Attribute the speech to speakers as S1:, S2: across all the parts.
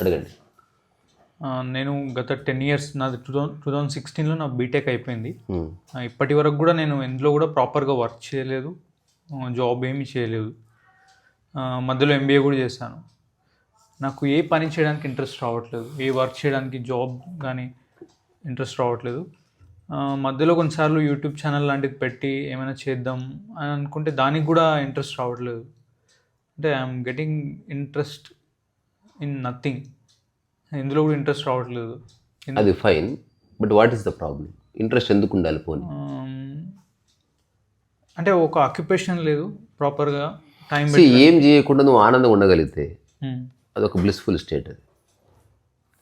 S1: అడగండి.
S2: నేను గత టెన్ ఇయర్స్ నాది టూ థౌసండ్ టూ థౌజండ్ సిక్స్టీన్లో నా బీటెక్ అయిపోయింది. ఇప్పటి వరకు కూడా నేను ఎందులో కూడా ప్రాపర్గా వర్క్ చేయలేదు. జాబ్ ఏమీ చేయలేదు. మధ్యలో ఎంబీఏ కూడా చేశాను. నాకు ఏ పని చేయడానికి ఇంట్రెస్ట్ రావట్లేదు. ఏ వర్క్ చేయడానికి జాబ్ కానీ ఇంట్రెస్ట్ రావట్లేదు. మధ్యలో కొన్నిసార్లు యూట్యూబ్ ఛానల్ లాంటిది పెట్టి ఏమైనా చేద్దాం అని అనుకుంటే దానికి కూడా ఇంట్రెస్ట్ రావట్లేదు. అంటే I'm getting interest in nothing. ఇందులో కూడా ఇంట్రెస్ట్ రావట్లేదు.
S1: అది fine but what is the problem interest ఎందుకు ఉండాలి పోనీ?
S2: అంటే ఒక ఆక్యుపేషన్ లేదు ప్రాపర్గా టైం
S1: ఏం చేయకుండా నువ్వు ఆనందంగా ఉండగలిగితే అదొక బ్లిస్ఫుల్ స్టేట్ అది.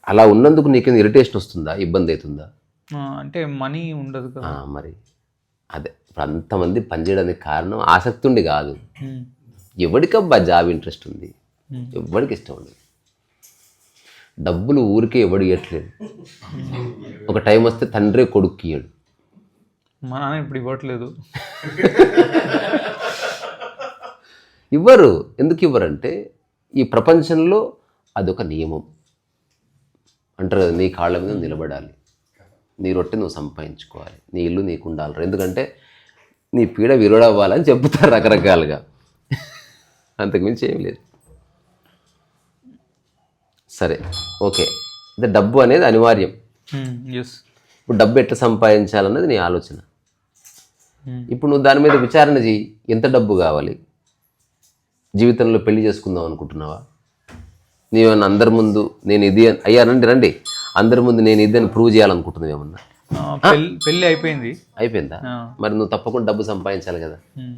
S1: అలా ఉన్నందుకు నీకేం ఇరిటేషన్ వస్తుందా? ఇబ్బంది అవుతుందా?
S2: అంటే మనీ ఉండదు కదా.
S1: మరి. అదే ఇప్పుడు అంతమంది పనిచేయడానికి కారణం ఆసక్తి ఉండి కాదు.
S2: ఉమ్,
S1: ఎవరికబ్బా జాబ్ ఇంట్రెస్ట్ ఉంది?
S2: Hmm.
S1: ఎవరికి ఇష్టం ఉండదు? డబ్బులు ఊరికే ఎవడు ఇవ్వట్లేదు ఒక టైం వస్తే తండ్రి కొడుకు ఇయ్యడు.
S2: మా నాన్న ఇప్పుడు ఇవ్వట్లేదు.
S1: ఇవ్వరు. ఎందుకు ఇవ్వరంటే ఈ ప్రపంచంలో అదొక నియమం. అంటారు నీ కాళ్ళ మీద నిలబడాలి. నీ రొట్టె నువ్వు సంపాదించుకోవాలి. నీ ఇల్లు నీకు ఉండాలి. ఎందుకంటే నీ పీడ విరుడవ్వాలని చెప్తారు రకరకాలుగా. అంతకుమించి ఏం లేదు. సరే ఓకే. అంటే డబ్బు అనేది అనివార్యం.
S2: ఎస్
S1: ఇప్పుడు డబ్బు ఎట్లా సంపాదించాలన్నది నీ ఆలోచన. ఇప్పుడు నువ్వు దాని మీద విచారణ చెయ్యి ఎంత డబ్బు కావాలి? జీవితంలో పెళ్ళి చేసుకుందాం అనుకుంటున్నావా? నీవేమన్నా అందరి ముందు నేను ఇది అయ్యా రండి రండి. అందరి ముందు నేను ఇది అని ప్రూవ్ చేయాలనుకుంటున్నావు ఏమన్నా
S2: పెళ్ళి అయిపోయింది.
S1: అయిపోయిందా. మరి నువ్వు తప్పకుండా డబ్బు సంపాదించాలి కదా.
S2: ఉమ్.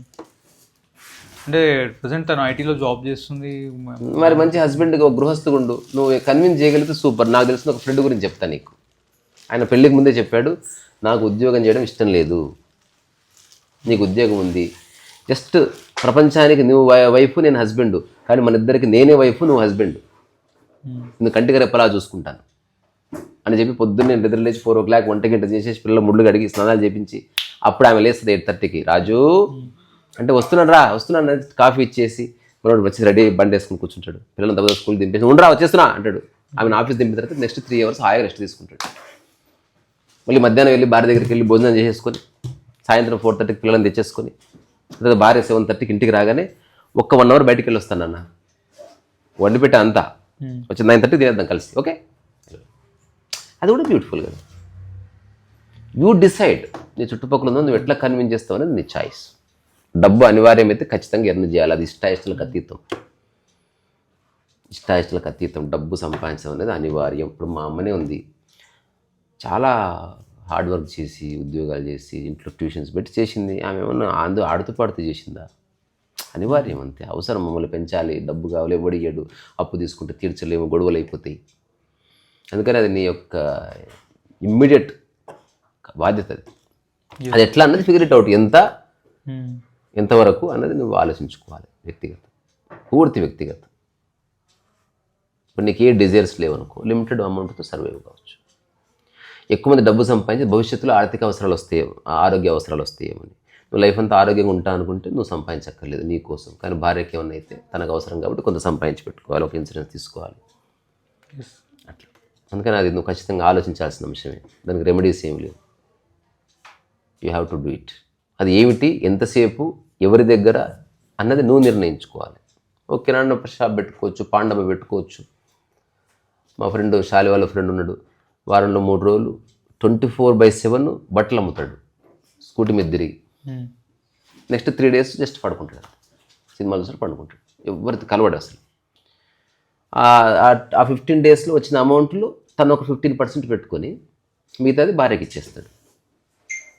S2: అంటే ప్రజెంట్ తను ఐటీలో జాబ్ చేస్తుంది.
S1: మరి మంచి హస్బెండ్గా ఒక గృహస్థుగా ఉండు. నువ్వు కన్విన్స్ చేయగలిగితే సూపర్. నాకు తెలిసిన ఒక ఫ్రెండ్ గురించి చెప్తా నీకు. ఆయన పెళ్ళికి ముందే చెప్పాడు నాకు ఉద్యోగం చేయడం ఇష్టం లేదు. నీకు ఉద్యోగం ఉంది. జస్ట్ ప్రపంచానికి నువ్వు వైఫ్ నేను హస్బెండ్. కానీ మన ఇద్దరికి నేనే వైఫ్ నువ్వు హస్బెండ్.
S2: ఉమ్.
S1: నువ్వు కంటికి రెప్పలా చూసుకుంటాను. అని చెప్పి పొద్దున్నే నిద్ర లేచి ఫోర్ ఓ క్లాక్ వంట గంట చేసేసి పిల్లల ముళ్ళు కడిగి స్నానాలు చేపించి అప్పుడు ఆమె లేస్తుంది ఎయిట్ థర్టీకి. రాజు అంటే వస్తున్నాడు రా వస్తున్నాను కాఫీ ఇచ్చేసి మనోడు వచ్చి రెడీ బండి వేసుకుని కూర్చుంటాడు. పిల్లలు దెబ్బ స్కూల్ దింపేసి ఉండరా వచ్చేస్తున్నా అంటాడు. ఆమెను ఆఫీస్ దింపిన తర్వాత నెక్స్ట్ త్రీ అవర్స్ హాయిగా రెస్ట్ తీసుకుంటాడు. మళ్ళీ మధ్యాహ్నం వెళ్ళి భార్య దగ్గరికి వెళ్ళి భోజనం చేసేసుకొని సాయంత్రం ఫోర్ థర్టీకి పిల్లల్ని తెచ్చేసుకొని తర్వాత భార్య సెవెన్ థర్టీకి ఇంటికి రాగానే ఒక్క వన్ అవర్ బయటికి వెళ్ళి వస్తానన్న వండి పెట్టే అంతా. వచ్చి నైన్ థర్టీ తినేద్దాం కలిసి ఓకే? అది కూడా బ్యూటిఫుల్ కదా. యూ డిసైడ్ నీ చుట్టుపక్కల ఉందో నువ్వు ఎట్లా కన్విన్స్ చేస్తావు అనేది నీ చాయిస్ డబ్బు అనివార్యమైతే ఖచ్చితంగా ఎర్న్ చేయాలి. అది ఇష్టాయిష్టాలకు అతీతం ఇష్టాయిష్టాలకు అతీతం డబ్బు సంపాదించడం అనేది అనివార్యం. ఇప్పుడు మా అమ్మనే ఉంది. చాలా హార్డ్ వర్క్ చేసి ఉద్యోగాలు చేసి ఇంట్లో ట్యూషన్స్ పెట్టి చేసింది. ఆమె ఏమన్నా అందు ఆడుతూ పాడుతూ చేసిందా? అనివార్యం అంతే. అవసరం మమ్మల్ని పెంచాలి. డబ్బు కావాలి ఎవడియ్యడు అప్పు తీసుకుంటే తీర్చలేము గొడవలు అయిపోతాయి. అందుకని అది నీ యొక్క ఇమ్మీడియట్ బాధ్యత అది. అది ఎట్లా అన్నది ఫిగర్ ఇట్ అవుట్ ఎంత?
S2: ఉమ్.
S1: ఎంతవరకు అన్నది నువ్వు ఆలోచించుకోవాలి వ్యక్తిగతం పూర్తి వ్యక్తిగతం. ఇప్పుడు నీకు ఏ డిజైర్స్ లేవనుకో లిమిటెడ్ అమౌంట్తో సర్వైవ్ కావచ్చు. ఎక్కువ మంది డబ్బు సంపాదించి భవిష్యత్తులో ఆర్థిక అవసరాలు వస్తాయేమో ఆరోగ్య అవసరాలు వస్తాయేమని నువ్వు లైఫ్ అంతా ఆరోగ్యంగా ఉంటా అనుకుంటే నువ్వు సంపాదించక్కర్లేదు నీ కోసం. కానీ భార్యకి ఏమన్నా అయితే తనకు అవసరం కాబట్టి కొంత సంపాదించి పెట్టుకోవాలి ఒక ఇన్సూరెన్స్ తీసుకోవాలి. అట్లా. అందుకని అది నువ్వు ఖచ్చితంగా ఆలోచించాల్సిన అంశమే దానికి రెమెడీస్ ఏమి లేవు. You have to do it అది ఏమిటి? ఎంతసేపు ఎవరి దగ్గర అన్నది నువ్వు నిర్ణయించుకోవాలి. ఓ కిరాణా షాప్ పెట్టుకోవచ్చు పాండవ పెట్టుకోవచ్చు. మా ఫ్రెండ్ శాలి వాళ్ళ ఫ్రెండ్ ఉన్నాడు. వారంలో మూడు రోజులు ట్వంటీ ఫోర్ బై సెవెన్ బట్టలు అమ్ముతాడు. స్కూటీ మీద తిరిగి.
S2: ఉమ్.
S1: నెక్స్ట్ త్రీ డేస్ జస్ట్ పడుకుంటాడు. సినిమాలు చూసి పడుకుంటాడు. ఎవరితో కలవడు అసలు. ఆ ఫిఫ్టీన్ డేస్లో వచ్చిన అమౌంట్లో తను ఒక ఫిఫ్టీన్ పర్సెంట్ పెట్టుకొని మిగతాది భార్యకి ఇచ్చేస్తాడు.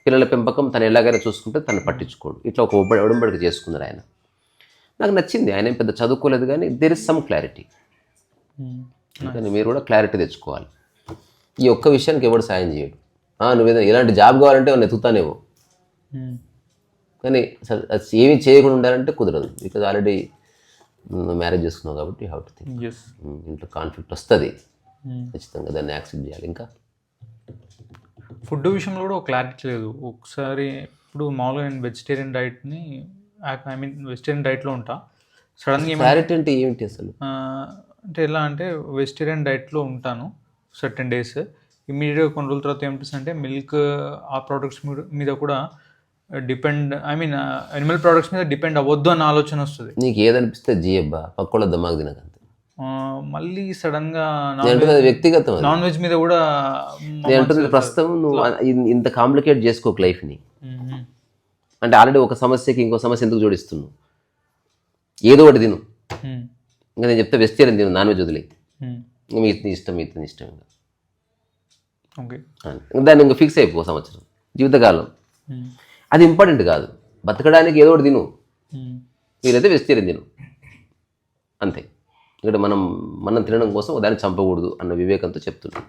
S1: పిల్లల పెంపకం తను ఎలాగైనా చూసుకుంటే తను పట్టించుకోడు. ఇట్లా ఒక ఉబ్బ- ఉడంబడిక చేసుకున్నారు ఆయన. నాకు నచ్చింది. ఆయన పెద్ద చదువుకోలేదు కానీ దేర్ ఇస్ సమ్ క్లారిటీ. కానీ మీరు కూడా క్లారిటీ తెచ్చుకోవాలి. ఈ ఒక్క విషయానికి ఎవడు సాయం చేయడు. "ఆ, నువ్వేదో ఇలాంటి జాబ్ కావాలంటే నేను ఎత్తుతానేమో
S2: ఉమ్.
S1: కానీ ఏమీ చేయకుండా ఉండాలంటే కుదరదు. బికాజ్ ఆల్రెడీ మ్యారేజ్ చేసుకున్నావు కాబట్టి హ్యావ్ టు థింక్ ఇంట్లో కాన్ఫ్లిక్ట్ వస్తుంది.
S2: ఉమ్.
S1: ఖచ్చితంగా దాన్ని యాక్సెప్ట్ చేయాలి. ఇంకా?
S2: ఫుడ్ విషయంలో కూడా ఒక క్లారిటీ లేదు. ఒకసారి ఇప్పుడు మామూలుగా నేను వెజిటేరియన్ డైట్ని ఐ మీన్ వెజిటేరియన్ డైట్లో ఉంటా. సడన్గా
S1: క్లారిటీ అంటే ఏమిటి అసలు?
S2: అంటే ఎలా అంటే వెజిటేరియన్ డైట్లో ఉంటాను సర్టెన్ డేస్ ఇమీడియట్గా కొన్ని రోజుల తర్వాత ఏమనిపిస్తుంది అంటే మిల్క్ ఆ ప్రోడక్ట్స్ మీద కూడా depend I mean animal products మీద డిపెండ్ అవ్వద్దు అన్న ఆలోచన వస్తుంది.
S1: నీకు ఏదనిపిస్తే జీయబ్బా పక్కోళ్ళ దమాగ్ తినకంతే.
S2: మళ్ళీ
S1: అంటుంది అది వ్యక్తిగతం.
S2: నాన్ వెజ్ మీద కూడా
S1: అంటుంది ప్రస్తుతం నువ్వు ఇంత కాంప్లికేట్ చేసుకోకు లైఫ్ని
S2: మ్మ్.
S1: అంటే ఆల్రెడీ ఒక సమస్యకి ఇంకో సమస్య ఎందుకు జోడిస్తున్నావు ఏదో ఒకటి తిను. ఇంకా నేను చెప్తే వెజిటేరియన్ తిను నాన్ వెజ్ వదిలే. ఇంకా మీ నీ ఇష్టం మీ ఇష్టం ఇంకా దాన్ని ఇంకా ఫిక్స్ అయిపో సంవత్సరం జీవితకాలం. అది ఇంపార్టెంట్ కాదు బతకడానికి ఏదో ఒకటి తిను
S2: మ్మ్.
S1: వీలైతే వెజిటేరియన్ తిను అంతే ఇక్కడ మనం మనం తినడం కోసం దాన్ని చంపకూడదు అన్న వివేకంతో చెప్తున్నాం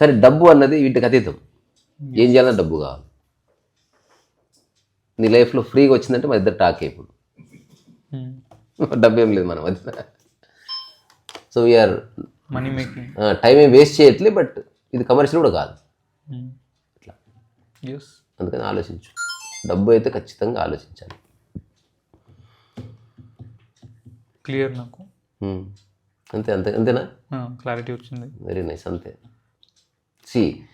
S1: కానీ డబ్బు అన్నది వీటికి అతీతం. ఏం చేయాలన్నా డబ్బు కావాలి. నీ లైఫ్లో ఫ్రీగా వచ్చిందంటే మా ఇద్దరు టాక్ ఇప్పుడు
S2: మ్మ్.
S1: డబ్బు ఏం లేదు మన మధ్య. So we're
S2: money making
S1: time ఏం వేస్ట్ చేయట్లే బట్ ఇది కమర్షియల్ కూడా కాదు. ఇట్లా.
S2: ఎస్
S1: అందుకని ఆలోచించు. డబ్బు అయితే ఖచ్చితంగా ఆలోచించాలి.
S2: క్లియర్ నాకు.
S1: ఉమ్. అంతే అంతే అంతేనా?
S2: క్లారిటీ వచ్చింది.
S1: వెరీ నైస్ అంతే. సి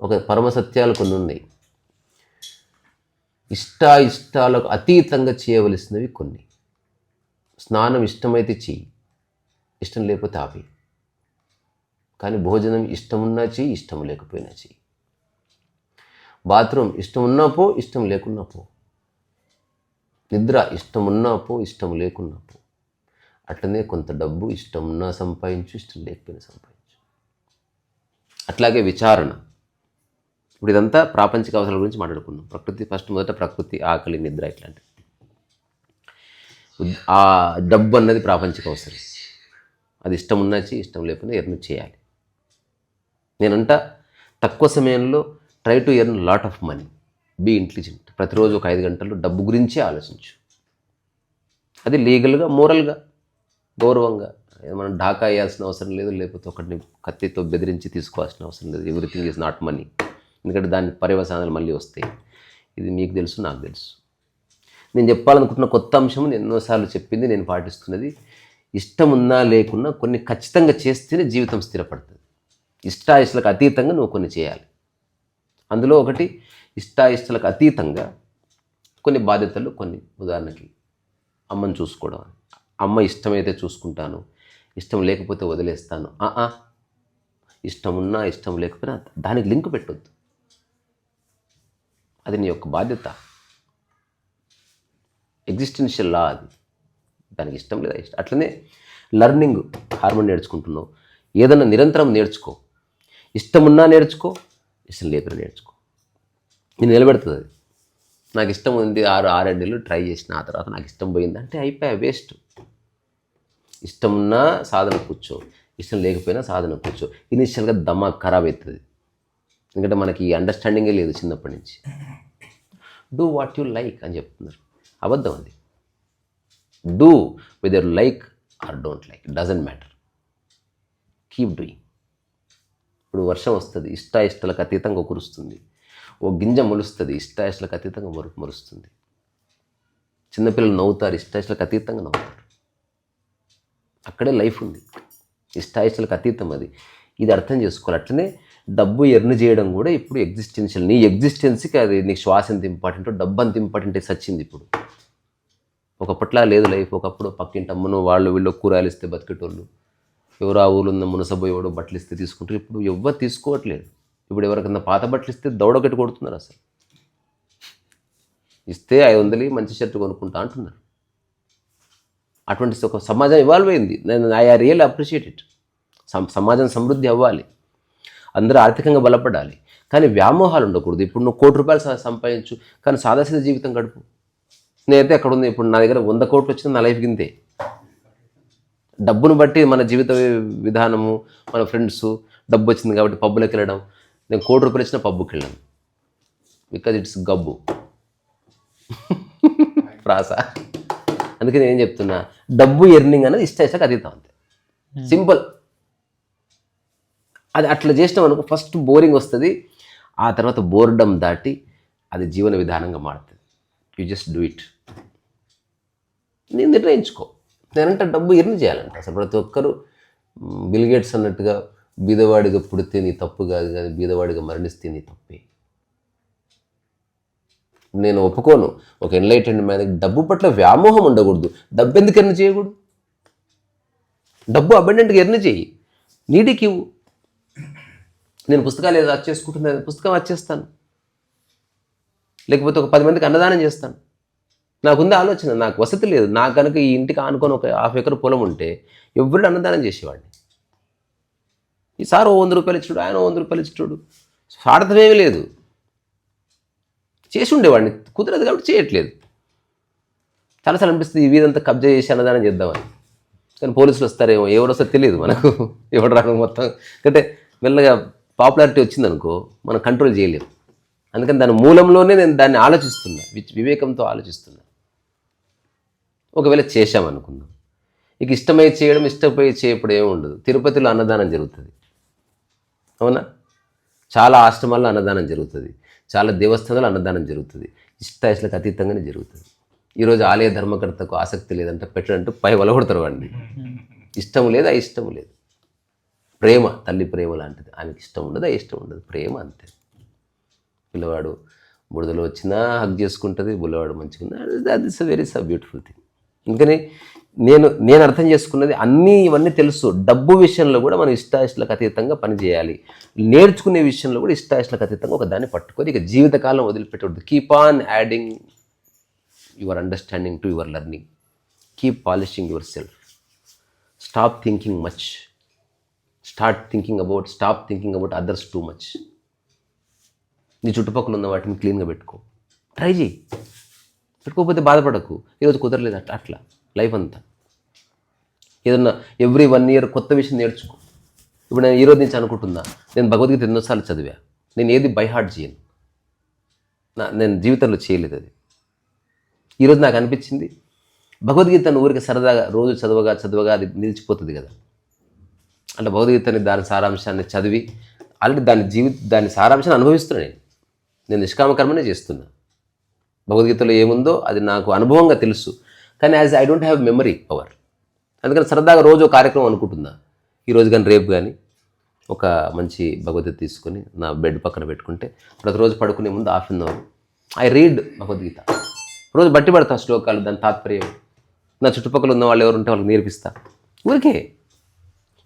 S1: ఒక పరమ సత్యాలు కొన్ని ఉన్నాయి. ఇష్ట ఇష్టాలకు అతీతంగా చేయవలసినవి కొన్ని. స్నానం ఇష్టమైతే చెయ్యి ఇష్టం లేకపోతే ఆపి కానీ భోజనం ఇష్టం ఉన్నా చెయ్యి ఇష్టం లేకపోయినా చెయ్యి. బాత్రూమ్ ఇష్టం ఉన్నా పో ఇష్టం లేకున్నా పో. నిద్ర ఇష్టం ఉన్నా పో ఇష్టం లేకున్నా పో. అట్లనే కొంత డబ్బు ఇష్టం ఉన్నా సంపాదించు ఇష్టం లేకపోయినా సంపాదించు. అట్లాగే విచారణ. ఇప్పుడు ఇదంతా ప్రాపంచిక అవసరాల గురించి మాట్లాడుకున్నాం ప్రకృతి ఫస్ట్ మొదట ప్రకృతి ఆకలి నిద్ర ఇట్లాంటివి. ఆ డబ్బు అన్నది ప్రాపంచిక అవసరం. అది ఇష్టం ఉన్నా ఇష్టం లేకపోయినా ఎర్న్ చేయాలి. నేనంట తక్కువ సమయంలో try to earn lot of money. Be intelligent. ప్రతిరోజు ఒక ఐదు గంటలు డబ్బు గురించే ఆలోచించు. అది లీగల్గా మోరల్గా. గౌరవంగా. మనం ఢాకా వేయాల్సిన అవసరం లేదు లేకపోతే ఒకటిని కత్తితో బెదిరించి తీసుకోవాల్సిన అవసరం లేదు. ఎవ్రీథింగ్ ఈజ్ నాట్ మనీ ఎందుకంటే దాని పర్యవసానాలు మళ్ళీ వస్తాయి. ఇది మీకు తెలుసు నాకు తెలుసు. నేను చెప్పాలనుకుంటున్న కొత్త అంశం నేను ఎన్నోసార్లు చెప్పింది నేను పాటిస్తున్నది. ఇష్టం ఉన్నా లేకున్నా కొన్ని ఖచ్చితంగా చేస్తేనే జీవితం స్థిరపడుతుంది. ఇష్టాయిష్టలకు అతీతంగా నువ్వు కొన్ని చేయాలి. అందులో ఒకటి ఇష్టాయిష్టలకు అతీతంగా కొన్ని బాధ్యతలు కొన్ని ఉదాహరణకి అమ్మని చూసుకోవడం అమ్మ ఇష్టమైతే చూసుకుంటాను ఇష్టం లేకపోతే వదిలేస్తాను. ఆ, ఆ. ఇష్టం ఉన్నా ఇష్టం లేకపోయినా దానికి లింక్ పెట్టొద్దు. అది నీ యొక్క బాధ్యత. ఎగ్జిస్టెన్షియల్ లా అది. దానికి ఇష్టం లేదా ఇష్టం? అట్లనే లర్నింగ్ హార్మోన్ నేర్చుకుంటున్నావు. ఏదన్నా నిరంతరం నేర్చుకో. ఇష్టం ఉన్నా నేర్చుకో ఇష్టం లేకపోయినా నేర్చుకో. నేను నిలబెడుతుంది అది. నాకు ఇష్టం ఉంది ఆరు ఆరేళ్ళలో ట్రై చేసిన ఆ తర్వాత నాకు ఇష్టం పోయింది. అంటే అయిపోయా వేస్ట్. ఇష్టం ఉన్నా సాధన కూర్చో. ఇష్టం లేకపోయినా సాధన కూర్చో. ఇనిషియల్గా దమ్మా ఖరాబ్ అవుతుంది. ఎందుకంటే మనకి ఈ అండర్స్టాండింగే లేదు చిన్నప్పటి నుంచి. డూ వాట్ యు లైక్ అని చెప్తున్నారు. అబద్ధం అది. Do whether like or don't like doesn't matter keep doing ఇప్పుడు వర్షం వస్తుంది. ఇష్ట ఇష్టాలకు అతీతంగా కురుస్తుంది. ఓ గింజ మొలుస్తుంది ఇష్ట అతీతంగా మొరు మొరుస్తుంది. చిన్నపిల్లలు నవ్వుతారు ఇష్ట అతీతంగా నవ్వుతారు. అక్కడే లైఫ్ ఉంది. ఇష్టాయిష్టాలకు అతీతం అది. ఇది అర్థం చేసుకోవాలి. అట్లనే డబ్బు ఎర్న్ చేయడం కూడా ఇప్పుడు ఎగ్జిస్టెన్షియల్ నీ ఎగ్జిస్టెన్స్కి అది నీకు శ్వాస ఎంత ఇంపార్టెంటో డబ్బు అంత ఇంపార్టెంట్ సచ్చింది ఇప్పుడు. ఒకప్పట్లా లేదు లైఫ్. ఒకప్పుడు పక్కింటి అమ్మను వాళ్ళు వీళ్ళు కూరలు ఇస్తే బతికేటోళ్ళు. ఎవరు ఆ ఊళ్ళో ఉన్న మునసబోయేవాడు బట్టలు ఇస్తే తీసుకుంటారు. ఇప్పుడు ఎవ్వరు తీసుకోవట్లేదు. ఇప్పుడు ఎవరికన్నా పాత బట్టలు ఇస్తే దౌడగట్టి కొడుతున్నారు అసలు. ఇస్తే ఐదు వందలు మంచి షర్ట్ కొనుక్కుంటా అంటున్నారు. అటువంటి ఒక సమాజం ఇవాల్వ్ అయింది. నేను I are real appreciate it సమాజం సమృద్ధి అవ్వాలి. అందరూ ఆర్థికంగా బలపడాలి. కానీ వ్యామోహాలు ఉండకూడదు. ఇప్పుడు నువ్వు కోటి రూపాయలు సంపాదించు కానీ సాదాసీద జీవితం గడుపు. నేనైతే అక్కడ ఉంది ఇప్పుడు నా దగ్గర వంద కోట్లు వచ్చింది నా లైఫ్ గింతే డబ్బును బట్టి మన జీవిత విధానము మన ఫ్రెండ్స్ డబ్బు వచ్చింది కాబట్టి పబ్బులకు వెళ్ళడం నేను కోటి రూపాయలు ఇచ్చిన పబ్బుకి వెళ్ళాను. బికాజ్ ఇట్స్ గబ్బు. ప్రాస. అందుకే నేను ఏం చెప్తున్నా డబ్బు ఎర్నింగ్ అనేది ఇష్ట ఇష్టకు అతీతం అంతే. సింపుల్. అది అట్లా చేసినాం అనుకో ఫస్ట్ బోరింగ్ వస్తుంది ఆ తర్వాత బోర్డమ్ దాటి అది జీవన విధానంగా మారుతుంది. యూ జస్ట్ డూ ఇట్ నేను నిర్ణయించుకో. నేనంటే డబ్బు ఎర్న్ చేయాలంట. అసలు ప్రతి ఒక్కరు బిల్గేట్స్ అన్నట్టుగా బీదవాడిగా పుడితే నీ తప్పు కాదు కానీ బీదవాడిగా మరణిస్తే నీ తప్పే. నేను ఒప్పుకోను. ఒక ఎన్లైటెండ్ మ్యాన్కి డబ్బు పట్ల వ్యామోహం ఉండకూడదు. డబ్బు ఎందుకు ఎర్న్ చేయకూడదు? డబ్బు అబెండెంట్గా ఎర్న్ చేయి. నీడికి ఇవ్వు. నేను పుస్తకాలు ఏదో వచ్చేసుకుంటున్నాను పుస్తకం వచ్చేస్తాను లేకపోతే ఒక పది మందికి అన్నదానం చేస్తాను. నాకుంది ఆలోచన నాకు వసతి లేదు. నాకు కనుక ఈ ఇంటికి ఆనుకొని ఒక హాఫ్ ఎకర్ పొలం ఉంటే ఎవరు అన్నదానం చేసేవాడిని. ఈసారి ఓ వంద రూపాయలు ఇచ్చాడు ఆయన వంద రూపాయలు ఇచ్చాడు స్వార్థమేమీ లేదు. చేసి ఉండేవాడిని కుదరదు కాబట్టి చేయట్లేదు. చాలాసార్లు అనిపిస్తుంది ఈ వీధంతా కబ్జా చేసి అన్నదానం చేద్దామని. కానీ పోలీసులు వస్తారేమో ఎవరు వస్తారో తెలియదు మనకు ఎవడు రావడం మొత్తం. అంటే మెల్లగా పాపులారిటీ వచ్చిందనుకో మనం కంట్రోల్ చేయలేము. అందుకని దాని మూలంలోనే నేను దాన్ని ఆలోచిస్తున్నా వివేకంతో ఆలోచిస్తున్నా. ఒకవేళ చేశామనుకుందాం. ఇక ఇష్టమై చేయడం ఇష్టపై చేయప్పుడు ఏమి ఉండదు తిరుపతిలో అన్నదానం జరుగుతుంది. అవునా? చాలా ఆశ్రమాల్లో అన్నదానం జరుగుతుంది. చాలా దేవస్థానాల్లో అన్నదానం జరుగుతుంది. ఇష్టాయిష్లకు అతీతంగానే జరుగుతుంది. ఈరోజు ఆలయ ధర్మకర్తకు ఆసక్తి లేదంటే పెట్టడంటూ పై వలగొడతారు వాడిని. ఇష్టం లేదు ఇష్టం లేదు. ప్రేమ తల్లి ప్రేమ లాంటిది. ఆమెకి ఇష్టం ఉండదు? ఇష్టం ఉండదు. ప్రేమ అంతే. పిల్లవాడు బుడదలో వచ్చినా హక్ చేసుకుంటుంది. బుల్లవాడు మంచిగా that is a very so beautiful thing అందుకని నేను నేను అర్థం చేసుకున్నది అన్నీ ఇవన్నీ తెలుసు. డబ్బు విషయంలో కూడా మనం ఇష్టాయిష్టలకు అతీతంగా పనిచేయాలి. నేర్చుకునే విషయంలో కూడా ఇష్టాయిష్టలకు అతీతంగా ఒక దాన్ని పట్టుకొని ఇక జీవితకాలం వదిలిపెట్టకూడదు. Keep on adding your understanding to your learning keep polishing yourself stop thinking much start thinking about stop thinking about others too much నీ చుట్టుపక్కల ఉన్న వాటిని క్లీన్గా పెట్టుకో. ట్రై చేయి. పెట్టుకోకపోతే బాధపడకు. ఈరోజు కుదరలేదు అట్లా. అట్లా. లైఫ్ అంతా. ఏదన్నా ఎవ్రీ వన్ ఇయర్ కొత్త విషయం నేర్చుకో. ఇప్పుడు నేను ఈరోజు నుంచి అనుకుంటున్నా నేను భగవద్గీత ఎన్నోసార్లు చదివా. నేను ఏది బైహార్ట్ చేయను. నా నేను జీవితంలో చేయలేదు అది. ఈరోజు నాకు అనిపించింది భగవద్గీతను ఊరికి సరదాగా రోజు చదవగా చదవగా అది నిలిచిపోతుంది కదా. అంటే భగవద్గీతని దాని సారాంశాన్ని చదివి ఆల్రెడీ దాని జీవిత దాని సారాంశాన్ని అనుభవిస్తున్నా నేను. నేను నిష్కామకర్మనే చేస్తున్నా. భగవద్గీతలో ఏముందో అది నాకు అనుభవంగా తెలుసు. కానీ as I don't have memory power. అందుకని సరదాగా రోజు కార్యక్రమం అనుకుంటున్నా. ఈరోజు కానీ రేపు కానీ ఒక మంచి భగవద్గీత తీసుకొని నా బెడ్ పక్కన పెట్టుకుంటే ప్రతిరోజు పడుకునే ముందు half an hour I read Bhagavad Gita. రోజు బట్టి పడతా శ్లోకాలు దాని తాత్పర్యం. నా చుట్టుపక్కల ఉన్న వాళ్ళు ఎవరు ఉంటే వాళ్ళకి నేర్పిస్తా. ఊరికే.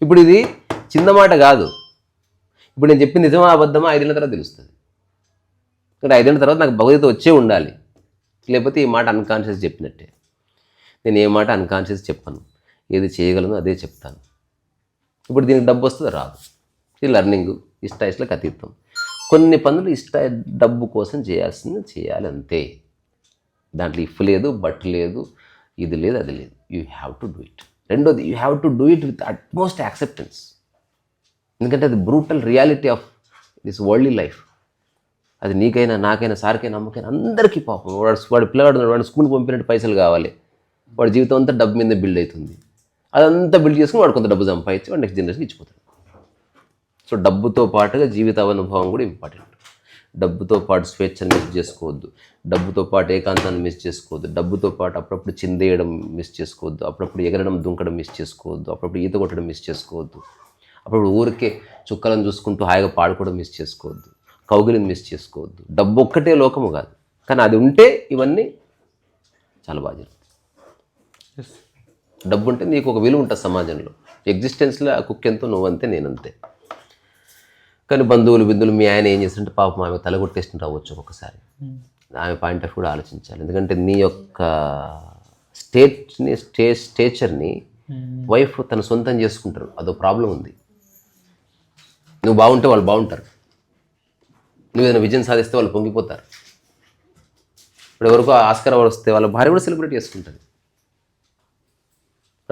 S1: ఇప్పుడు ఇది చిన్న మాట కాదు. ఇప్పుడు నేను చెప్పింది నిజమా అబద్ధమా ఐదేళ్ళ తర్వాత తెలుస్తుంది. కానీ ఐదేళ్ళ తర్వాత నాకు భగవద్గీత వచ్చే ఉండాలి. లేకపోతే ఈ మాట అన్కాన్షియస్ చెప్పినట్టే. నేను ఏ మాట అన్కాన్షియస్ చెప్పను. ఏది చేయగలను అదే చెప్తాను. ఇప్పుడు దీనికి డబ్బు వస్తుందో రాదు. ఇది లర్నింగ్ ఇష్ట అతీతం. కొన్ని పనులు ఇష్ట డబ్బు కోసం చేయాల్సింది చేయాలి అంతే. దాంట్లో ఇఫ్ లేదు బట్ లేదు ఇది లేదు అది లేదు. You have to do it రెండోది you have to do it with utmost acceptance ఎందుకంటే అది brutal reality of this worldly life అది నీకైనా నాకైనా సార్కైనా అమ్మకైనా అందరికీ పాపం. వాడు వాడు పిల్లవాడు ఉన్నాడు, వాడు స్కూల్కి పంపినట్టు పైసలు కావాలి. వాడి జీవితం అంతా డబ్బు మీద బిల్డ్ అవుతుంది. అదంతా బిల్డ్ చేసుకుని వాడు కొంత డబ్బు సంపాదించి వాడు నెక్స్ట్ జనరేషన్ ఇచ్చిపోతాడు. సో డబ్బుతో పాటుగా జీవిత అనుభవం కూడా ఇంపార్టెంట్ డబ్బుతో పాటు స్వేచ్ఛను మిస్ చేసుకోవద్దు. డబ్బుతో పాటు ఏకాంతాన్ని మిస్ చేసుకోవద్దు. డబ్బుతో పాటు అప్పుడప్పుడు చిందేయడం మిస్ చేసుకోవద్దు. అప్పుడప్పుడు ఎగరడం దుంకడం మిస్ చేసుకోవద్దు. అప్పుడప్పుడు ఈత కొట్టడం మిస్ చేసుకోవద్దు. అప్పుడు ఊరికే చుక్కలను చూసుకుంటూ హాయిగా పాడుకోవడం మిస్ చేసుకోవద్దు. కౌగిలిని మిస్ చేసుకోవద్దు. డబ్బు ఒక్కటే లోకము కాదు. కానీ అది ఉంటే ఇవన్నీ చాలా బాగా
S2: జరుగుతుంది
S1: డబ్బు ఉంటే నీకు ఒక విలువ ఉంటుంది సమాజంలో. ఎగ్జిస్టెన్స్లో ఆ కుక్ ఎంతో నువ్వంతే నేనంతే. కానీ బంధువులు బిందువులు మీ ఆయన ఏం చేస్తుంటే పాపం ఆమె తల కొట్టేస్తుంటే రావచ్చు ఒక్కొక్కసారి. ఆమె పాయింట్ ఆఫ్ కూడా ఆలోచించాలి. ఎందుకంటే నీ యొక్క స్టేట్ని స్టే స్టేచర్ని వైఫ్ తన సొంతం చేసుకుంటారు. అదో ప్రాబ్లం ఉంది. నువ్వు బాగుంటే వాళ్ళు బాగుంటారు. నువ్వు ఏదైనా విజయం సాధిస్తే వాళ్ళు పొంగిపోతారు. ఇప్పుడు ఎవరికో ఆస్కర్ వస్తే వాళ్ళ భార్య కూడా సెలబ్రేట్ చేసుకుంటుంది.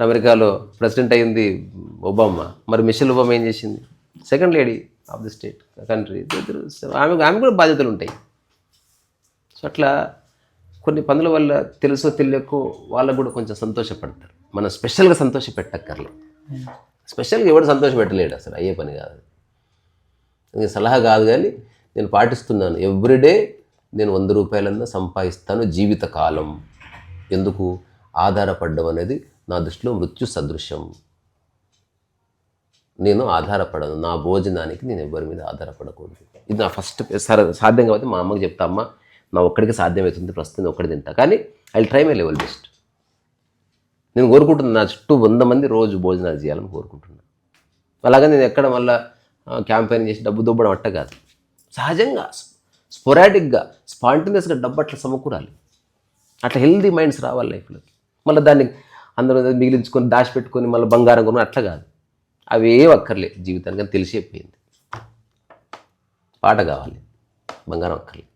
S1: అమెరికాలో ప్రెసిడెంట్ అయింది ఒబామా. మరి మిషెల్ ఒబామా ఏం చేసింది? Second lady of the state country ఆమె ఆమె కూడా బాధ్యతలు ఉంటాయి. సో అట్లా కొన్ని పనుల వల్ల తెలుసో తెలియకో వాళ్ళకు కూడా కొంచెం సంతోషపడతారు. మనం స్పెషల్గా సంతోష పెట్టక్కర్లేదు స్పెషల్గా ఎవడు సంతోష పెట్టలేడు అసలు అయ్యే పని కాదు. ఇది సలహా కాదు కానీ నేను పాటిస్తున్నాను ఎవ్రీడే నేను వంద రూపాయలన్నా సంపాదిస్తాను జీవితకాలం. ఎందుకు? ఆధారపడడం అనేది నా దృష్టిలో మృత్యు సదృశ్యం. నేను ఆధారపడను. నా భోజనానికి నేను ఎవరి మీద ఆధారపడకూడదు. ఇది నా ఫస్ట్ సరే సాధ్యం కాబట్టి మా అమ్మకి చెప్తా అమ్మ నా ఒక్కడికి సాధ్యమవుతుంది ప్రస్తుతం ఒక్కడి తింటా. కానీ I try my level best నేను కోరుకుంటున్నాను నా చుట్టూ వంద మంది రోజు భోజనాలు చేయాలని కోరుకుంటున్నాను అలాగే నేను ఎక్కడ మళ్ళీ క్యాంపెయిన్ చేసి డబ్బు దొబ్బడం అట్ట కాదు. సహజంగా స్పొరాటిక్గా స్పాంటినియస్గా డబ్బు అట్లా సమకూరాలి. అట్లా హెల్దీ మైండ్స్ రావాలి లైఫ్లోకి. మళ్ళీ దాన్ని అందరూ మిగిలించుకొని దాచిపెట్టుకొని మళ్ళీ బంగారం కొను అట్లా కాదు. అవి ఏం అక్కర్లేదు జీవితానికి అని తెలిసి అయిపోయింది. పాట కావాలి. బంగారం అక్కర్లేదు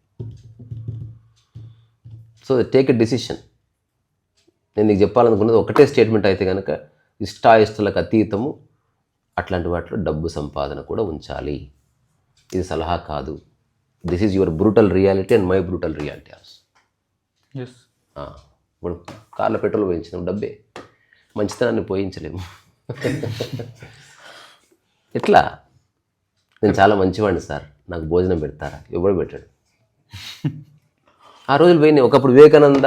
S1: సో టేక్ ఎ డెసిషన్ నేను నీకు చెప్పాలనుకున్నది ఒకటే స్టేట్మెంట్ అయితే కనుక ఇష్టాయిష్టాలకు అతీతము అట్లాంటి వాటిలో డబ్బు సంపాదన కూడా ఉంచాలి. ఇది సలహా కాదు. This is your brutal reality and my brutal reality also ఇప్పుడు కార్లో పెట్రోల్ పోయించినాం డబ్బే. మంచితనాన్ని పోయించలేము. ఎట్లా? నేను చాలా మంచివాడిని సార్. నాకు భోజనం పెడతారా? ఎవడు పెట్టాడు? ఆ రోజులు పోయినాయి. ఒకప్పుడు వివేకానంద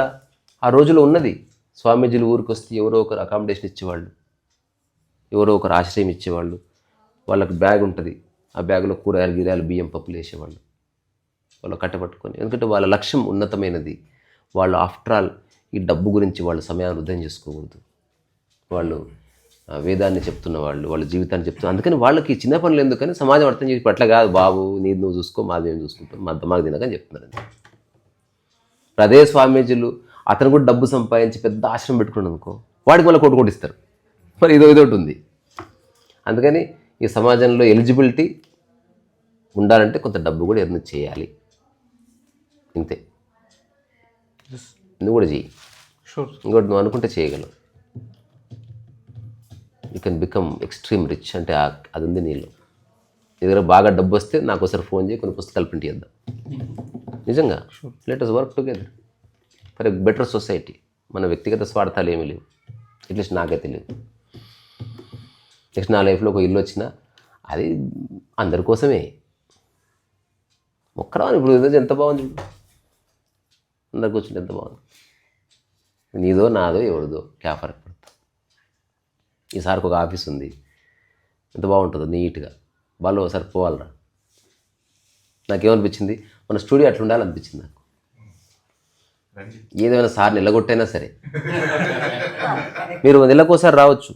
S1: ఆ రోజులో ఉన్నది. స్వామీజీలు ఊరికి వస్తే ఎవరో ఒకరు అకామిడేషన్ ఇచ్చేవాళ్ళు. ఎవరో ఒకరు ఆశ్రయం ఇచ్చేవాళ్ళు. వాళ్ళకి బ్యాగ్ ఉంటుంది. ఆ బ్యాగ్లో కూరగాయలు గిరాయలు బియ్యం పప్పులు వేసేవాళ్ళు. వాళ్ళు కట్టపట్టుకొని ఎందుకంటే వాళ్ళ లక్ష్యం ఉన్నతమైనది. వాళ్ళు ఆఫ్టర్ ఆల్ ఈ డబ్బు గురించి వాళ్ళ సమయాన్ని వృధం చేసుకోకూడదు. వాళ్ళు వేదాన్ని చెప్తున్న వాళ్ళు వాళ్ళ జీవితాన్ని చెప్తున్నారు అందుకని వాళ్ళకి చిన్న పనులు ఎందుకని సమాజం అర్థం చేసి అట్లా కాదు బాబు నీది నువ్వు చూసుకో మాది మేము చూసుకుంటాం మా మాకు తినకని చెప్తున్నారు అదే స్వామీజీలు అతను కూడా డబ్బు సంపాదించి పెద్ద ఆశ్రమం పెట్టుకున్నాడు అనుకో వాడికి మళ్ళీ కొట్టు కొట్టిస్తారు మరి ఇదో ఇదోటి ఉంది. అందుకని ఈ సమాజంలో ఎలిజిబిలిటీ ఉండాలంటే కొంత డబ్బు కూడా ఎర్న్ చేయాలి. ఇంతే. నువ్వు కూడా చెయ్యి.
S2: షూర్
S1: ఇంకోటి నువ్వు అనుకుంటే చేయగలవు. You can become extreme rich అంటే అది ఉంది నీళ్ళు. నీ దగ్గర బాగా డబ్బు వస్తే నాకు ఒకసారి ఫోన్ చేయి కొన్ని పుస్తకాలు ప్రింట్ చేద్దాం. నిజంగా? Let us work together for a better society మన వ్యక్తిగత స్వార్థాలు ఏమీ లేవు. అట్లీస్ట్ నాకైతే లేవు. నెక్స్ట్ నా లైఫ్లో ఒక ఇల్లు వచ్చినా అది అందరి కోసమే. ఒక్కరా ఇప్పుడు ఎంత బాగుంది? చూడు. అందరు కూర్చుంటే ఎంత బాగుంది? నీదో నాదో ఎవరిదో క్యా ఫరక్ పడతా ఈసారికి ఒక ఆఫీస్ ఉంది. ఎంత బాగుంటుందో నీట్గా. వాళ్ళు ఒకసారి పోవాలరా. నాకేమనిపించింది? మన స్టూడియో అట్లా ఉండాలనిపించింది నాకు. ఏదైనా సార్ నిలగొట్టైనా సరే. మీరు నెలకోసారి రావచ్చు.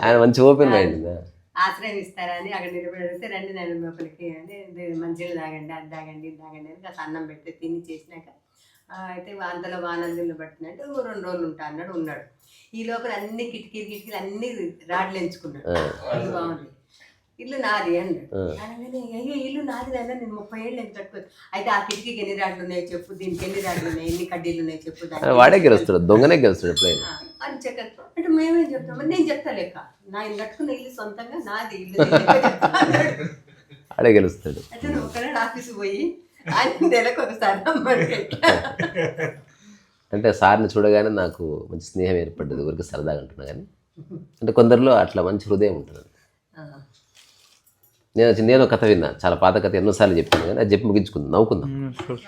S1: ఆయన మంచి ఓపెన్ మైండ్
S3: ఆశ్రయం ఇస్తారని అక్కడ నిలబడి అడిగితే రండి నేను లోపలికి అంటే మంచిగా తాగండి అది తాగండి ఇది తాగండి అని కాస్త అన్నం పెడితే తిని చేసినాక అయితే అంతలో వానలు పట్టినట్టు రెండు రోజులు ఉంటా అన్నాడు ఉన్నాడు. ఈ లోపల అన్ని కిటికీలు కిటికీలు అన్ని రాడ్లు ఎంచుకున్నాడు. ఇల్లు బాగుంది. ఇల్లు నాది అన్నాడు. అనగానే అయ్యో ఇల్లు నాది అన్న నేను ముప్పై ఏళ్ళు ఎంత కట్టుకోవచ్చు అయితే ఆ కిటికీకి ఎన్ని రాడ్లు ఉన్నాయి చెప్పు దీనికి ఎన్ని రాడ్లు ఉన్నాయి ఎన్ని కడ్డీలు ఉన్నాయి చెప్పు
S1: వాడే గెలుస్తాడు దొంగనే గెలుస్తాడు
S3: అని చెప్పారు అంటే మేమేం చెప్తాం. నేను చెప్తా లెక్క నా ఇల్లు కట్టుకున్న ఇల్లు సొంతంగా నాది ఇల్లు.
S1: ఆడే గెలుస్తాడు.
S3: అయితే నువ్వు ఒకనాడు ఆఫీస్ పోయి ఆయన నెలకు ఒకసారి?
S1: అంటే సార్ని చూడగానే నాకు మంచి స్నేహం ఏర్పడ్డది. ఊరికి సరదాగా అంటున్నా కానీ. అంటే కొందరిలో అట్లా మంచి హృదయం ఉంటుంది.
S3: ఆ,
S1: నేను నేను ఒక కథ విన్నా. చాలా పాత కథ ఎన్నోసార్లు చెప్పాను కానీ అది చెప్పి ముగించుకుందాం నవ్వుకుందాం.
S2: షూర్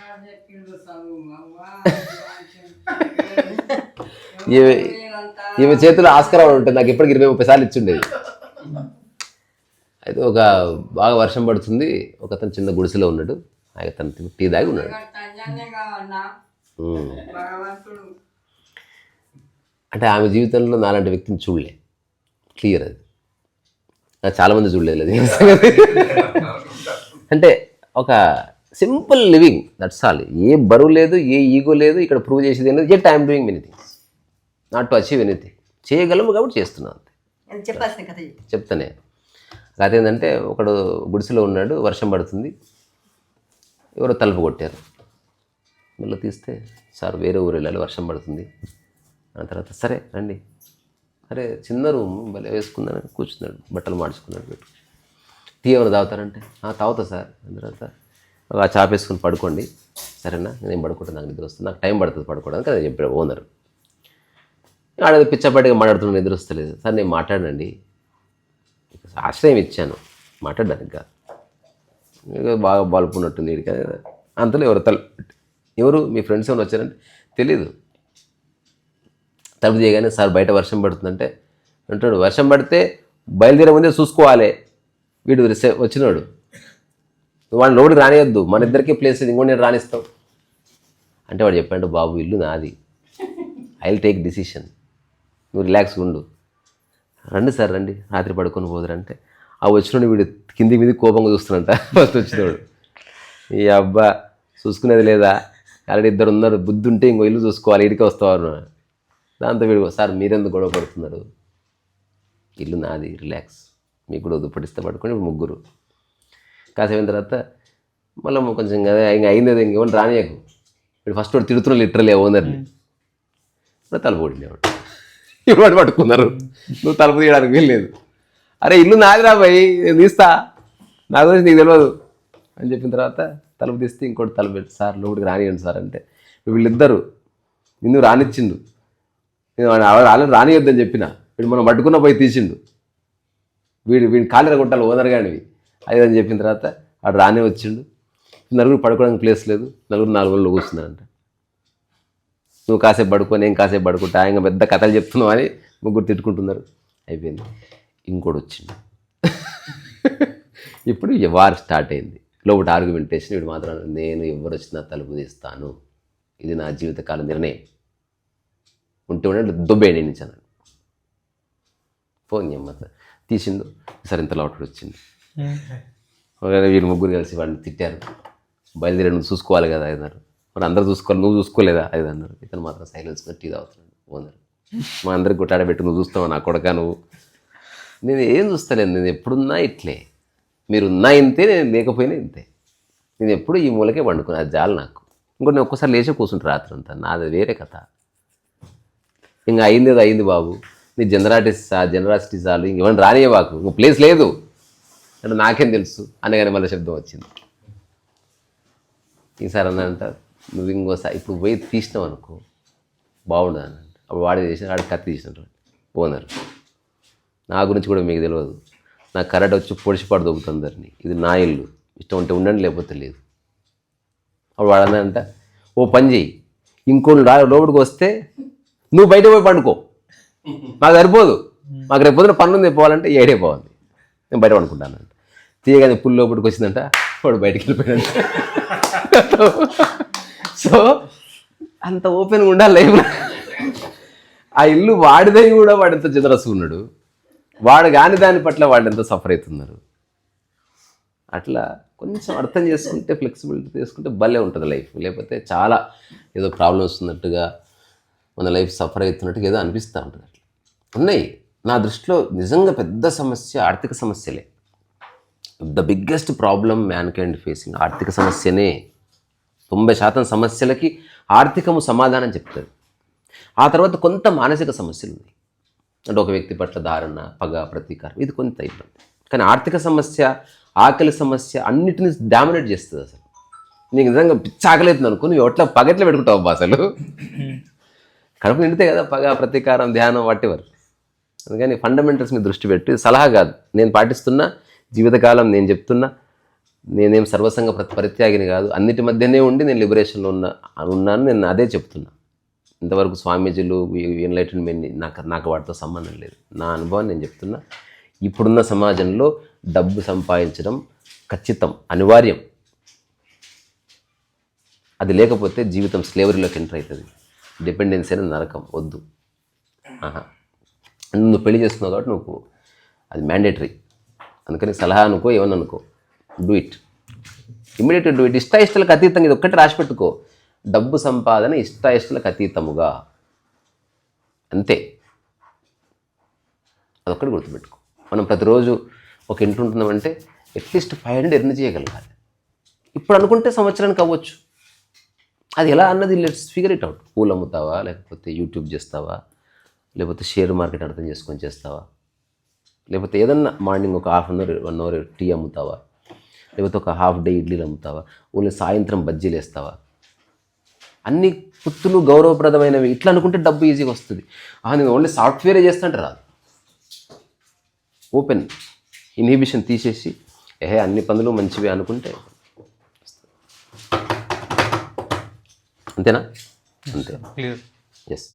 S1: ఈమె చేతిలో ఆస్కారం ఉంటుంది నాకు ఇప్పటికి ఇరవై ముప్పై సార్లు ఇచ్చిండేది. అయితే ఒక బాగా వర్షం పడుతుంది ఒక అతను చిన్న గుడిసెలో ఉన్నాడు ఆయన తను టీ దాగి ఉన్నాడు. అంటే ఆమె జీవితంలో నాలాంటి వ్యక్తిని చూడలే. క్లియర్ అది. నాకు చాలామంది చూడలేదు అది. అంటే ఒక సింపుల్ లివింగ్ దట్స్ ఆల్ ఏ బరువు లేదు ఏ ఈగో లేదు ఇక్కడ ప్రూవ్ చేసేది ఏంటంటే just I'm doing many things not to achieve anything. చేయగలము కాబట్టి చేస్తున్నాను
S3: చెప్పాల్సిన కథ
S1: చెప్తానే. కథ ఏంటంటే ఒకడు గుడిసెలో ఉన్నాడు వర్షం పడుతుంది. ఎవరో తలుపు కొట్టారు. మళ్ళీ తీస్తే సార్ వేరే ఊరు వెళ్ళాలి వర్షం పడుతుంది. ఆ తర్వాత సరే రండి. అరే చిన్న రూమ్ భలే వేసుకుందని కూర్చున్నాడు బట్టలు మార్చుకున్నాడు పెట్టు టీ ఏమైనా తాగుతారంటే "ఆ, తాగుతా సార్. దాని తర్వాత ఆ చాప వేసుకుని పడుకోండి. సరేనా నేను పడుకుంటాను నాకు నిద్ర వస్తుంది నాకు టైం పడుతుంది పడుకోవడానికి అది చెప్పాడు ఓనర్. ఆడది పిచ్చపాటిగా మాట్లాడుతున్న నిద్ర వస్తలేదు సార్ నేను మాట్లాడండి. ఆశ్రయం ఇచ్చాను. మాట్లాడడానికి కాదు. ఇక బాగా బలుపున్నట్టుంది వీడికి. అంతలో ఎవరు తల ఎవరు మీ ఫ్రెండ్స్ ఏమైనా వచ్చారంటే తెలీదు. తలుపు చేయగానే సార్ బయట వర్షం పడుతుందంటే అంటాడు వర్షం పడితే బయలుదేరే ముందే చూసుకోవాలి. వీడు వచ్చినాడు. వాడిని లోపలికి రానియొద్దు. మన ఇద్దరికీ ప్లేస్ ఇంకో ఇంకోటి నేను రానిస్తాం అంటే వాడు చెప్పాడు బాబు ఇల్లు నాది. ఐ విల్ టేక్ డిసిషన్ నువ్వు రిలాక్స్గా ఉండు. రండి సార్ రండి. రాత్రి పడుకొని పోదురంటే ఆ వచ్చినోడు వీడు కింది మీద కోపంగా చూస్తున్నట్ట ఫస్ట్ వచ్చినోడు. ఈ అబ్బా చూసుకునేది లేదా? ఆల్రెడీ ఇద్దరు ఉన్నారు. బుద్ధి ఉంటే ఇంకో ఇల్లు చూసుకోవాలి. ఇడికి వస్తావారు దాంతో వీడు సార్ మీరెందుకు గొడవ పడుతున్నారు? ఇల్లు నాది. రిలాక్స్ మీకు కూడా దుప్పటిస్తే పడుకొని ముగ్గురు. కాసేపు తర్వాత మళ్ళీ కొంచెం కదా ఇంకా అయింది ఇంకెవరు రానియకు. వీడు ఫస్ట్ వాడు తిడుతున్నారు లిటరలీ ఓనర్ని ఇప్పుడు తలుపు ఇవాడు పట్టుకున్నారు. నువ్వు తలుపు తీయడానికి వెళ్ళలేదు అరే ఇల్లు నాది రా భయ్ నేను తీస్తా. నా గురించి నీకు తెలియదు అని చెప్పిన తర్వాత తలుపు తీస్తే ఇంకోటి తలుపు పెట్టి సార్ లోపలికి రానియండి సార్ అంటే. వీళ్ళిద్దరు నిన్ను రానిచ్చిండు. నేను రాలేదు ఆల్రెడీ రానియొద్దని చెప్పిన. వీడు మనం పట్టుకున్న పోయి తీసిండు. వీడు వీడిని కాలిర కొట్టాలి ఓనర్ గానివి అది అని చెప్పిన తర్వాత వాడు రానే వచ్చిండు. నలుగురు పడుకోవడానికి ప్లేస్ లేదు. నలుగురు నాలుగు రోజులు కూర్చున్నారంట. నువ్వు కాసేపు పడుకో నేను కాసేపు పడుకుంటా ఆయన పెద్ద కథలు చెప్తున్నావు అని ముగ్గురు తిట్టుకుంటున్నారు. అయిపోయింది. ఇంకోటి వచ్చిండు ఇప్పుడు వార్ స్టార్ట్ అయింది. లోపల ఆర్గ్యుమెంటేషన్ వీడు మాత్రం నేను ఎవరు వచ్చినా తలుపు తీస్తాను. ఇది నా జీవితకాల నిర్ణయం. ఉంటే ఉండే దుబ్బేయండి నుంచి అన్నాడు. ఫోన్ చేయమ్మ తీసిండు. సరే ఇంత లోపల వచ్చింది. వీళ్ళు ముగ్గురు కలిసి వాడిని తిట్టారు బయలుదేరి నువ్వు చూసుకోవాలి కదా అన్నారు. మరి అందరూ చూసుకోవాలి నువ్వు చూసుకోలేదా? అది అందరూ. ఇతను మాత్రం సైలెన్స్గా టీ తాగుతున్నాడు ఓనర్. మా అందరికి గుట్టాడబెట్టి నువ్వు చూస్తావు నా కొడక నువ్వు? నేను ఏం చూస్తలేను. నేను ఎప్పుడున్నా ఇట్లే. మీరున్నా ఇంతే నేను లేకపోయినా ఇంతే. నేను ఎప్పుడు ఈ మూలకే పండుకున్నా. అది జాలు నాకు. ఇంకోటి నేను ఒక్కసారి లేచి కూర్చుంటా రాత్రి అంతా నాది వేరే కథ. ఇంకా అయింది అది అయింది బాబు. నీ జనరాటిస్ జనరాసిటీ చాలు. ఇంకేమైనా రానియే బాకు ఇంకో ప్లేస్ లేదు. అంటే నాకేం తెలుసు. అనగానే మళ్ళీ శబ్దం వచ్చింది. ఈసారి అన్నంట నువ్వు ఇంకోసారి ఇప్పుడు పోయి తీసినావు అనుకో బాగుండదు అని. అప్పుడు వాడే చేసిన వాడికి కత్తి తీసినట్టు ఓనర్ నా గురించి కూడా మీకు తెలియదు. నాకు కరెక్ట్ వచ్చి పొడిచిపాటు దొబ్బుతుంది అందరినీ. ఇది నా ఇల్లు. ఇష్టం ఉంటే ఉండండి లేకపోతే లేదు. అప్పుడు వాడు ఓ పని చెయ్యి. ఇంకోళ్ళు రా లోపలికి వస్తే నువ్వు బయట పోయి పండుకో. మాకు సరిపోదు. మాకు రేపు పొద్దున పనులు పోవాలంటే ఏడే పోవాలి. నేను బయట పండుకుంటానంట తీయగానే పుల్లు లోపలికి వచ్చిందంట వాడు బయటికి వెళ్ళిపోయాడంట. సో అంత ఓపెన్గా ఉండాలి లైఫ్ ఆ ఇల్లు వాడిదై కూడా వాడు ఎంత ఉన్నాడు వాడు కాని దాని పట్ల వాడు ఎంత సఫర్ అవుతున్నారు. అట్లా కొంచెం అర్థం చేసుకుంటే ఫ్లెక్సిబిలిటీ చేసుకుంటే భలే ఉంటుంది లైఫ్ లేకపోతే చాలా ఏదో ప్రాబ్లమ్స్ ఉన్నట్టుగా మన లైఫ్ సఫర్ అవుతున్నట్టుగా ఏదో అనిపిస్తూ ఉంటుంది అట్లా. ఉన్నాయి. నా దృష్టిలో నిజంగా పెద్ద సమస్య ఆర్థిక సమస్యలే. The biggest problem mankind facing ఆర్థిక సమస్యనే తొంభై శాతం సమస్యలకి ఆర్థికము సమాధానం చెప్తుంది. ఆ తర్వాత కొంత మానసిక సమస్యలు ఉన్నాయి. అంటే ఒక వ్యక్తి పట్ల ధారణ పగ ప్రతీకారం ఇది కొంత ఇబ్బంది. కానీ ఆర్థిక సమస్య ఆకలి సమస్య అన్నిటిని డామినేట్ చేస్తుంది అసలు. నీకు నిజంగా పిచ్చాకలేదు అనుకో నువ్వు ఎట్లా పగెట్లా పెట్టుకుంటావు అసలు? కడుపు నిండితే కదా పగ ప్రతీకారం ధ్యానం వాటివర్ అందుకని ఫండమెంటల్స్ మీద దృష్టి పెట్టి సలహా కాదు. నేను పాటిస్తున్నా జీవితకాలం నేను చెప్తున్నా నేనేం సర్వసంగ ప్రతి పరిత్యాగిని కాదు. అన్నిటి మధ్యనే ఉండి నేను లిబరేషన్లో ఉన్నా ఉన్నాను. నేను అదే చెప్తున్నా. ఇంతవరకు స్వామీజీలు ఎన్లైటన్మెంట్ నాకు నాకు వాటితో సంబంధం లేదు. నా అనుభవం నేను చెప్తున్నా. ఇప్పుడున్న సమాజంలో డబ్బు సంపాదించడం ఖచ్చితం అనివార్యం. అది లేకపోతే జీవితం స్లేవరీలోకి ఎంటర్ అవుతుంది. డిపెండెన్సీ అనేది నరకం వద్దు. ఆహా. నువ్వు పెళ్ళి చేసుకున్నావు కాబట్టి నువ్వు అది మ్యాండేటరీ అందుకని సలహా అనుకో ఏమన్నా అనుకో. Do it immediate do it ఇష్ట ఇష్టాలకు అతీతంగా ఇది ఒక్కటి రాసి పెట్టుకో. డబ్బు సంపాదన ఇష్ట ఇష్టాలకు అతీతముగా. అంతే. అదొక్కటి గుర్తుపెట్టుకో. మనం ప్రతిరోజు ఒక ఇంటి ఉంటున్నామంటే at least five hundred earn చేయగలగాలి. ఇప్పుడు అనుకుంటే సంవత్సరానికి అవ్వచ్చు. అది ఎలా అన్నది లెట్స్ ఫిగర్ ఇట్ అవుట్ పూలు అమ్ముతావా? లేకపోతే యూట్యూబ్ చేస్తావా? లేకపోతే షేర్ మార్కెట్ అర్థం చేసుకొని చేస్తావా? లేకపోతే ఏదన్నా మార్నింగ్ ఒక half an hour one hour tea అమ్ముతావా? లేకపోతే ఒక హాఫ్ డే ఇడ్లీలు అమ్ముతావా ఓన్లీ సాయంత్రం బజ్జీలు వేస్తావా అన్ని పుత్తులు గౌరవప్రదమైనవి. ఇట్లా అనుకుంటే డబ్బు ఈజీగా వస్తుంది. నేను ఓన్లీ సాఫ్ట్వేరే చేస్తాంటే రాదు. ఓపెన్ ఇన్హిబిషన్ తీసేసి ఏహే అన్ని పనులు మంచివి అనుకుంటే అంతేనా? అంతే. ఎస్